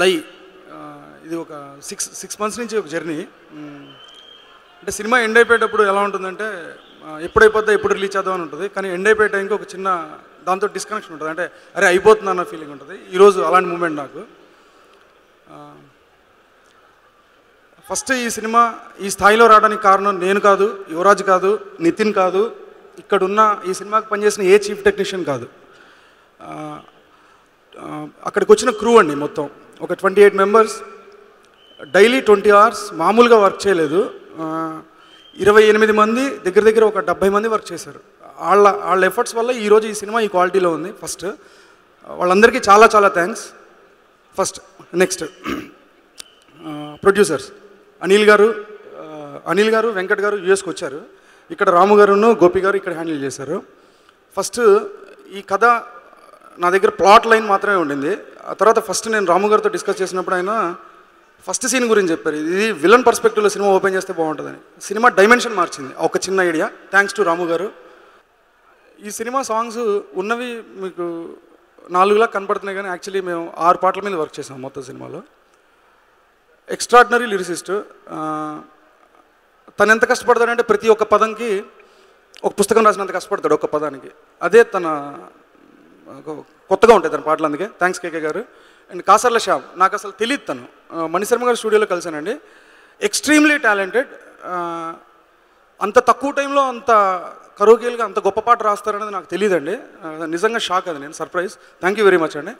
లై ఇది ఒక సిక్స్ సిక్స్ మంత్స్ నుంచి ఒక జర్నీ. అంటే సినిమా ఎండ్ అయిపోయేటప్పుడు ఎలా ఉంటుందంటే ఎప్పుడు ఎప్పుడైపోద్దా ఎప్పుడు రిలీజ్ చేద్దాం అని ఉంటుంది. కానీ ఎండ్ అయిపోయే టైంకి ఒక చిన్న దాంతో డిస్కనెక్షన్ ఉంటుంది. అంటే అరే అయిపోతుంది అన్న ఫీలింగ్ ఉంటుంది. ఈరోజు అలాంటి మూమెంట్ నాకు. ఫస్ట్ ఈ సినిమా ఈ స్థాయిలో రావడానికి కారణం నేను కాదు యువరాజ్ కాదు నితిన్ కాదు. ఇక్కడున్న ఈ సినిమాకి పనిచేసిన ఏ చీఫ్ టెక్నీషియన్ కాదు. అక్కడికి వచ్చిన క్రూ అండి మొత్తం. ఒక twenty eight members daily twenty hours మామూలుగా వర్క్ చేయలేదు. ఇరవై ఎనిమిది మంది దగ్గర దగ్గర ఒక డెబ్బై మంది వర్క్ చేశారు. వాళ్ళ వాళ్ళ ఎఫర్ట్స్ వల్ల ఈరోజు ఈ సినిమా ఈ క్వాలిటీలో ఉంది. ఫస్ట్ వాళ్ళందరికీ చాలా చాలా thanks first next producers Anil గారు అనిల్ గారు వెంకట్ గారు యుఎస్కి వచ్చారు. ఇక్కడ రాము గారును గోపి గారు ఇక్కడ హ్యాండిల్ చేశారు. ఫస్ట్ ఈ కథ నా దగ్గర ప్లాట్ లైన్ మాత్రమే ఉండింది. ఆ తర్వాత ఫస్ట్ నేను రాము గారితో డిస్కస్ చేసినప్పుడు ఆయన ఫస్ట్ సీన్ గురించి చెప్పారు. ఇది విలన్ పర్స్పెక్టివ్లో సినిమా ఓపెన్ చేస్తే బాగుంటుందని. సినిమా డైమెన్షన్ మార్చింది. ఒక చిన్న ఐడియా థ్యాంక్స్ టు రాము గారు. ఈ సినిమా సాంగ్స్ ఉన్నవి మీకు నాలుగులా కనపడుతున్నాయి కానీ యాక్చువల్లీ మేము ఆరు పాటల మీద వర్క్ చేసాం మొత్తం సినిమాలో. ఎక్స్ట్రాడినరీ లిరిసిస్ట్ తను ఎంత కష్టపడతాడంటే ప్రతి ఒక్క పదంకి ఒక పుస్తకం రాసినంత కష్టపడతాడు ఒక్క పదానికి. అదే తన కొత్తగా ఉంటాయి తన పాటలు అందుకే. థ్యాంక్స్ కేకే గారు. అండ్ కాసర్ల షాప్ నాకు అసలు తెలియదు తను. మణిశర్మ గారు స్టూడియోలో కలిసానండి ఎక్స్ట్రీమ్లీ టాలెంటెడ్ అంత తక్కువ టైంలో అంత కరోకేలుగా అంత గొప్ప పాట రాస్తారనేది నాకు తెలియదండి నిజంగా షాక్ అది నేను surprise thank you very much అండి.